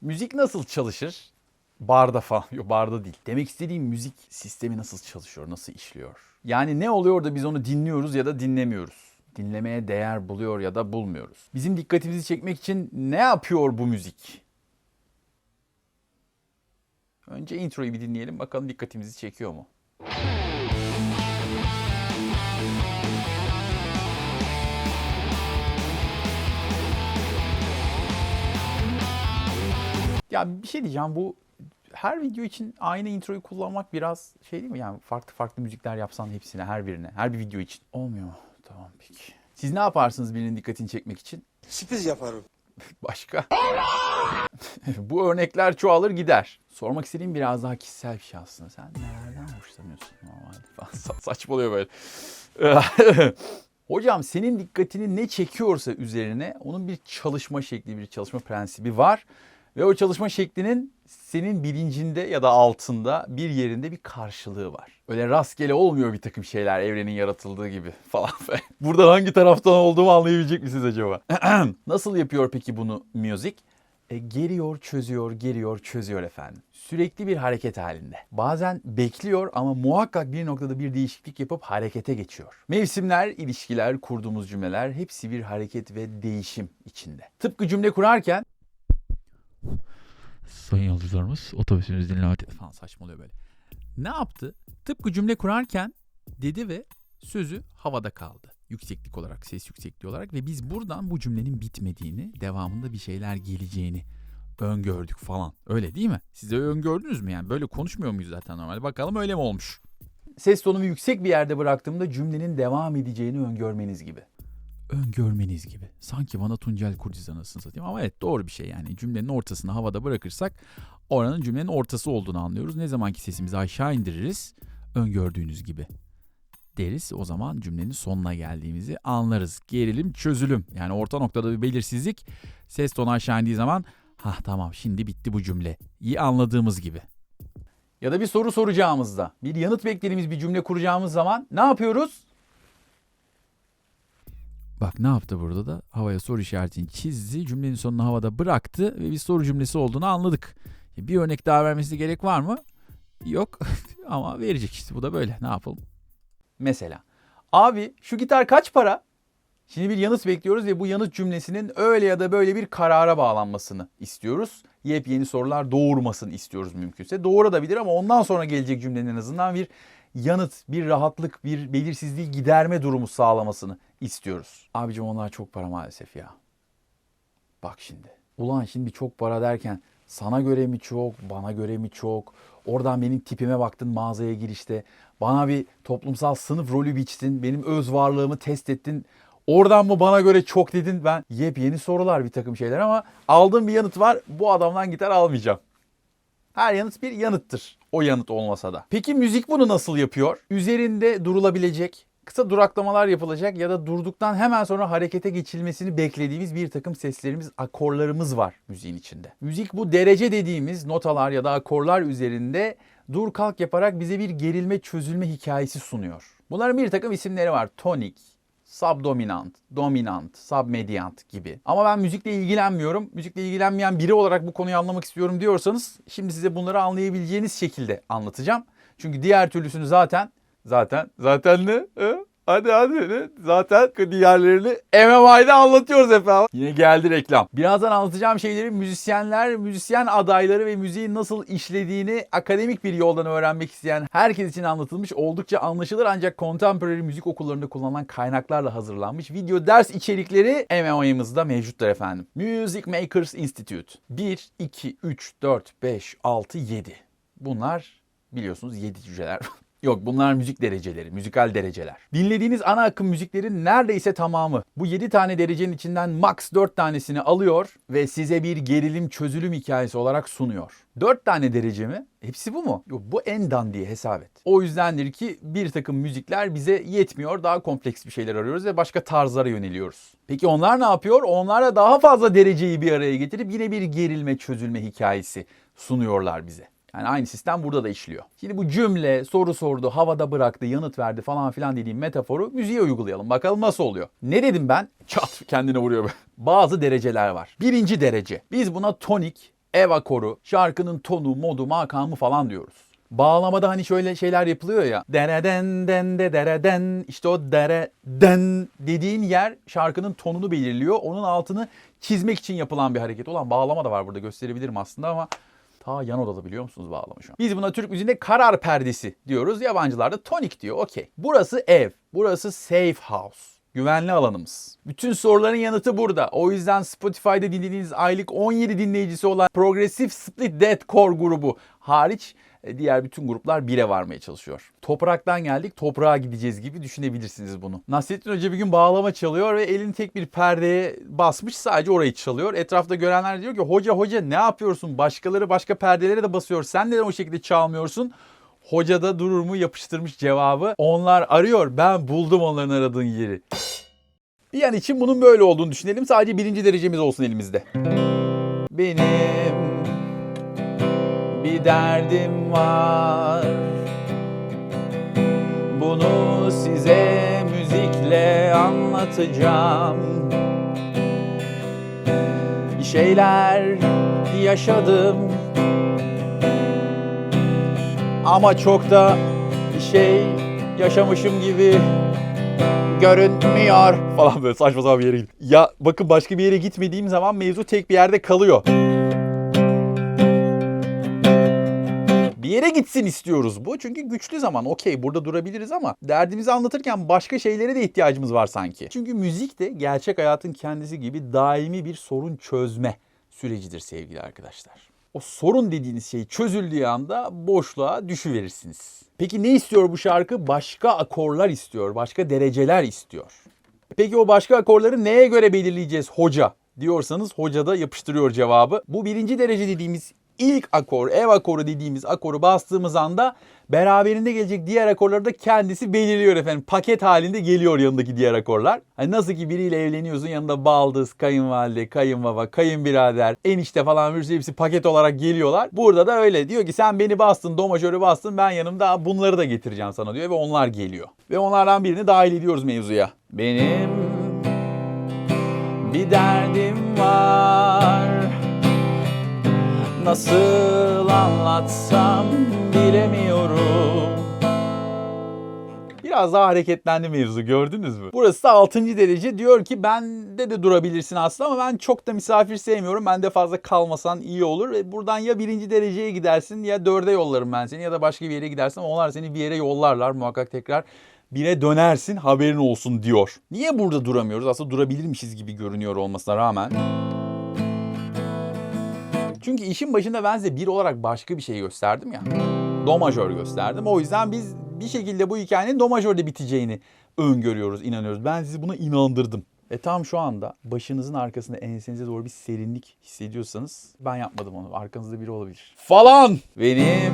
Müzik nasıl çalışır? Barda falan. Yok barda değil. Demek istediğim müzik sistemi nasıl çalışıyor, nasıl işliyor? Yani ne oluyor da biz onu dinliyoruz ya da dinlemiyoruz? Dinlemeye değer buluyor ya da bulmuyoruz. Bizim dikkatimizi çekmek için ne yapıyor bu müzik? Önce introyu bir dinleyelim bakalım dikkatimizi çekiyor mu? Ya bir şey diyeceğim bu her video için aynı introyu kullanmak biraz şey değil mi? Yani farklı farklı müzikler yapsan hepsine, her birine, her bir video için. Olmuyor mu? Tamam peki. Siz ne yaparsınız birinin dikkatini çekmek için? Sürpriz yaparım. Başka? bu örnekler çoğalır gider. Sormak istediğim biraz daha kişisel bir şey aslında. Sen nelerden hoşlanıyorsun normalde. Sa- saçmalıyor böyle. Hocam senin dikkatini ne çekiyorsa üzerine onun bir çalışma şekli, bir çalışma prensibi var. Ve o çalışma şeklinin senin bilincinde ya da altında bir yerinde bir karşılığı var. Öyle rastgele olmuyor bir takım şeyler evrenin yaratıldığı gibi falan. Buradan hangi taraftan olduğumu anlayabilecek misiniz acaba? Nasıl yapıyor peki bunu müzik? E, geriyor, çözüyor, geriyor, çözüyor efendim. Sürekli bir hareket halinde. Bazen bekliyor ama muhakkak bir noktada bir değişiklik yapıp harekete geçiyor. Mevsimler, ilişkiler, kurduğumuz cümleler hepsi bir hareket ve değişim içinde. Tıpkı cümle kurarken Sayın yolcularımız otobüsümüz dinlemede falan saçmalıyor böyle. Ne yaptı? Tıpkı cümle kurarken dedi ve sözü havada kaldı. Yükseklik olarak, ses yüksekliği olarak ve biz buradan bu cümlenin bitmediğini, devamında bir şeyler geleceğini öngördük falan. Öyle değil mi? Siz de öngördünüz mü yani? Böyle konuşmuyor muyuz zaten normalde? Bakalım öyle mi olmuş? Ses tonumu yüksek bir yerde bıraktığımda cümlenin devam edeceğini öngörmeniz gibi öngörmeniz gibi. Sanki bana Tuncel Kurtiz anasını satayım ama evet doğru bir şey yani. Cümlenin ortasını havada bırakırsak oranın cümlenin ortası olduğunu anlıyoruz. Ne zamanki sesimizi aşağı indiririz öngördüğünüz gibi deriz. O zaman cümlenin sonuna geldiğimizi anlarız. Gerilim çözülüm. Yani orta noktada bir belirsizlik ses tonu aşağı indiği zaman ha tamam şimdi bitti bu cümle. İyi anladığımız gibi. Ya da bir soru soracağımızda, bir yanıt beklediğimiz bir cümle kuracağımız zaman ne yapıyoruz? Bak ne yaptı burada da? Havaya soru işaretini çizdi. Cümlenin sonunu havada bıraktı ve bir soru cümlesi olduğunu anladık. Bir örnek daha vermesi gerek var mı? Yok ama verecek işte bu da böyle. Ne yapalım? Mesela abi şu gitar kaç para? Şimdi bir yanıt bekliyoruz ve bu yanıt cümlesinin öyle ya da böyle bir karara bağlanmasını istiyoruz. Yepyeni sorular doğurmasını istiyoruz mümkünse. Doğurabilir ama ondan sonra gelecek cümlenin en azından bir yanıt, bir rahatlık, bir belirsizliği giderme durumu sağlamasını istiyoruz. Abicim onlar çok para maalesef ya. Bak şimdi. Ulan şimdi çok para derken sana göre mi çok, bana göre mi çok? Oradan benim tipime baktın mağazaya girişte. Bana bir toplumsal sınıf rolü biçtin. Benim öz varlığımı test ettin. Oradan mı bana göre çok dedin? Ben yepyeni sorular bir takım şeyler ama aldığım bir yanıt var. Bu adamdan gitar almayacağım. Her yanıt bir yanıttır. O yanıt olmasa da. Peki müzik bunu nasıl yapıyor? Üzerinde durulabilecek, kısa duraklamalar yapılacak ya da durduktan hemen sonra harekete geçilmesini beklediğimiz bir takım seslerimiz, akorlarımız var müziğin içinde. Müzik bu derece dediğimiz notalar ya da akorlar üzerinde dur kalk yaparak bize bir gerilme çözülme hikayesi sunuyor. Bunların bir takım isimleri var. Tonik, subdominant, dominant, submediant gibi. Ama ben müzikle ilgilenmiyorum. Müzikle ilgilenmeyen biri olarak bu konuyu anlamak istiyorum diyorsanız şimdi size bunları anlayabileceğiniz şekilde anlatacağım. Çünkü diğer türlüsünü zaten zaten zaten ne? Hı? Hadi hadi? Zaten diğerlerini MMI'de anlatıyoruz efendim. Yine geldi reklam. Birazdan anlatacağım şeyleri müzisyenler, müzisyen adayları ve müziğin nasıl işlediğini akademik bir yoldan öğrenmek isteyen herkes için anlatılmış oldukça anlaşılır ancak contemporary müzik okullarında kullanılan kaynaklarla hazırlanmış video ders içerikleri MMI'mızda mevcuttur efendim. Music Makers Institute 1, 2, 3, 4, 5, 6, 7. Bunlar biliyorsunuz 7 cüceler. Yok bunlar müzik dereceleri, müzikal dereceler. Dinlediğiniz ana akım müziklerin neredeyse tamamı bu 7 tane derecenin içinden max 4 tanesini alıyor ve size bir gerilim çözülüm hikayesi olarak sunuyor. 4 tane derece mi? Hepsi bu mu? Yok bu en dandiye hesap et. O yüzdendir ki bir takım müzikler bize yetmiyor. Daha kompleks bir şeyler arıyoruz ve başka tarzlara yöneliyoruz. Peki onlar ne yapıyor? Onlar da daha fazla dereceyi bir araya getirip yine bir gerilme çözülme hikayesi sunuyorlar bize. Yani aynı sistem burada da işliyor. Şimdi bu cümle, soru sordu, havada bıraktı, yanıt verdi falan filan dediğim metaforu müziğe uygulayalım. Bakalım nasıl oluyor. Ne dedim ben? Çat kendine vuruyor böyle. Bazı dereceler var. Birinci derece. Biz buna tonik, ev akoru, şarkının tonu, modu, makamı falan diyoruz. Bağlamada hani şöyle şeyler yapılıyor ya. Dereden den de dereden işte o dereden dediğin yer şarkının tonunu belirliyor. Onun altını çizmek için yapılan bir hareket. Olan bağlama da var burada gösterebilirim aslında ama ta yan odada biliyor musunuz bağlama şu an. Biz buna Türk müziğinde karar perdesi diyoruz. Yabancılar da tonik diyor. Okey. Burası ev. Burası safe house. Güvenli alanımız. Bütün soruların yanıtı burada. O yüzden Spotify'da dinlediğiniz aylık 17 dinleyicisi olan Progressive Split Deathcore grubu hariç diğer bütün gruplar bire varmaya çalışıyor. Topraktan geldik, toprağa gideceğiz gibi düşünebilirsiniz bunu. Nasrettin Hoca bir gün bağlama çalıyor ve elini tek bir perdeye basmış sadece orayı çalıyor. Etrafta görenler diyor ki hoca hoca ne yapıyorsun? Başkaları başka perdelere de basıyor. Sen neden o şekilde çalmıyorsun? Hoca da durur mu yapıştırmış cevabı. Onlar arıyor. Ben buldum onların aradığın yeri. Bir an için bunun böyle olduğunu düşünelim. Sadece birinci derecemiz olsun elimizde. Benim bir derdim var. Bunu size müzikle anlatacağım. Bir şeyler yaşadım. Ama çok da bir şey yaşamışım gibi görünmüyor falan böyle saçma sapan bir yere gidiyor. Ya bakın başka bir yere gitmediğim zaman mevzu tek bir yerde kalıyor. Bir yere gitsin istiyoruz bu. Çünkü güçlü zaman okey burada durabiliriz ama derdimizi anlatırken başka şeylere de ihtiyacımız var sanki. Çünkü müzik de gerçek hayatın kendisi gibi daimi bir sorun çözme sürecidir sevgili arkadaşlar. O sorun dediğiniz şey çözüldüğü anda boşluğa düşüverirsiniz. Peki ne istiyor bu şarkı? Başka akorlar istiyor, başka dereceler istiyor. Peki o başka akorları neye göre belirleyeceğiz hoca diyorsanız hoca da yapıştırıyor cevabı. Bu birinci derece dediğimiz ilk akor, ev akoru dediğimiz akoru bastığımız anda beraberinde gelecek diğer akorları da kendisi belirliyor efendim. Paket halinde geliyor yanındaki diğer akorlar. Hani nasıl ki biriyle evleniyorsun yanında baldız, kayınvalide, kayınbaba, kayınbirader, enişte falan bir hepsi paket olarak geliyorlar. Burada da öyle diyor ki sen beni bastın, do majörü bastın ben yanımda bunları da getireceğim sana diyor ve onlar geliyor. Ve onlardan birini dahil ediyoruz mevzuya. Benim bir derdim var. Nasıl anlatsam bilemiyorum. Biraz daha hareketlendi mevzu gördünüz mü? Burası da 6. derece diyor ki bende de durabilirsin aslında ama ben çok da misafir sevmiyorum. Ben de fazla kalmasan iyi olur. Ve buradan ya birinci dereceye gidersin ya dörde yollarım ben seni ya da başka bir yere gidersin. Onlar seni bir yere yollarlar muhakkak tekrar bire dönersin haberin olsun diyor. Niye burada duramıyoruz? Aslında durabilirmişiz gibi görünüyor olmasına rağmen. Çünkü işin başında ben size bir olarak başka bir şey gösterdim ya. Do majör gösterdim. O yüzden biz bir şekilde bu hikayenin do majörde biteceğini öngörüyoruz, inanıyoruz. Ben sizi buna inandırdım. Ve tam şu anda başınızın arkasında ensenize doğru bir serinlik hissediyorsanız ben yapmadım onu. Arkanızda biri olabilir. Falan. Benim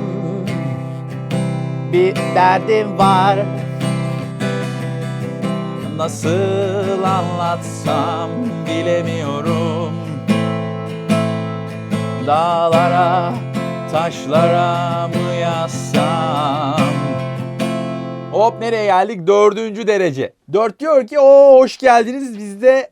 bir derdim var. Nasıl anlatsam bilemiyorum. Dağlara, taşlara mı yazsam? Hop nereye geldik? Dördüncü derece. Dört diyor ki o hoş geldiniz bizde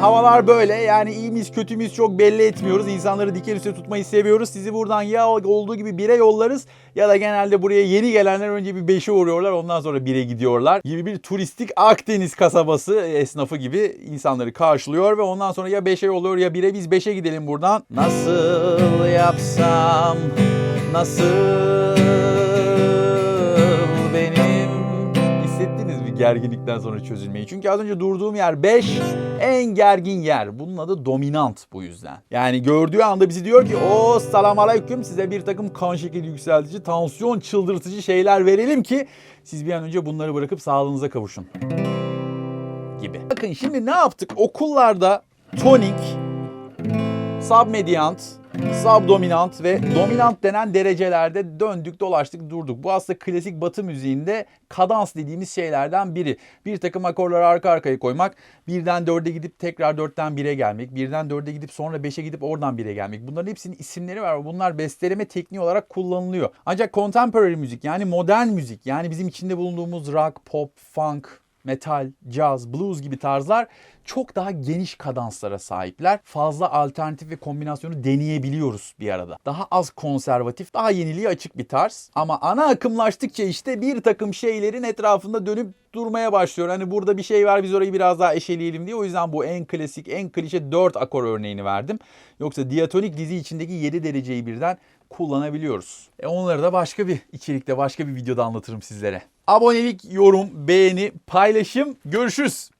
havalar böyle yani iyi miyiz kötü müyüz çok belli etmiyoruz. İnsanları diken üstüne tutmayı seviyoruz. Sizi buradan ya olduğu gibi bire yollarız ya da genelde buraya yeni gelenler önce bir beşe uğruyorlar ondan sonra bire gidiyorlar. Gibi bir turistik Akdeniz kasabası esnafı gibi insanları karşılıyor ve ondan sonra ya beşe yolluyor ya bire biz beşe gidelim buradan. Nasıl yapsam nasıl gerginlikten sonra çözülmeyi? Çünkü az önce durduğum yer 5 en gergin yer. Bunun adı dominant bu yüzden. Yani gördüğü anda bizi diyor ki o selam aleyküm size bir takım kan şekeri yükseltici, tansiyon çıldırtıcı şeyler verelim ki siz bir an önce bunları bırakıp sağlığınıza kavuşun. Gibi. Bakın şimdi ne yaptık? Okullarda tonik, submediant, subdominant ve dominant denen derecelerde döndük dolaştık durduk. Bu aslında klasik batı müziğinde kadans dediğimiz şeylerden biri. Bir takım akorları arka arkaya koymak, birden dörde gidip tekrar dörtten bire gelmek, birden dörde gidip sonra beşe gidip oradan bire gelmek. Bunların hepsinin isimleri var. Bunlar besteleme tekniği olarak kullanılıyor. Ancak contemporary müzik yani modern müzik yani bizim içinde bulunduğumuz rock, pop, funk, metal, caz, blues gibi tarzlar çok daha geniş kadanslara sahipler. Fazla alternatif ve kombinasyonu deneyebiliyoruz bir arada. Daha az konservatif, daha yeniliğe açık bir tarz. Ama ana akımlaştıkça işte bir takım şeylerin etrafında dönüp durmaya başlıyor. Hani burada bir şey var biz orayı biraz daha eşeleyelim diye. O yüzden bu en klasik, en klişe 4 akor örneğini verdim. Yoksa diatonik dizi içindeki 7 dereceyi birden kullanabiliyoruz. E onları da başka bir içerikte, başka bir videoda anlatırım sizlere. Abonelik, yorum, beğeni, paylaşım. Görüşürüz.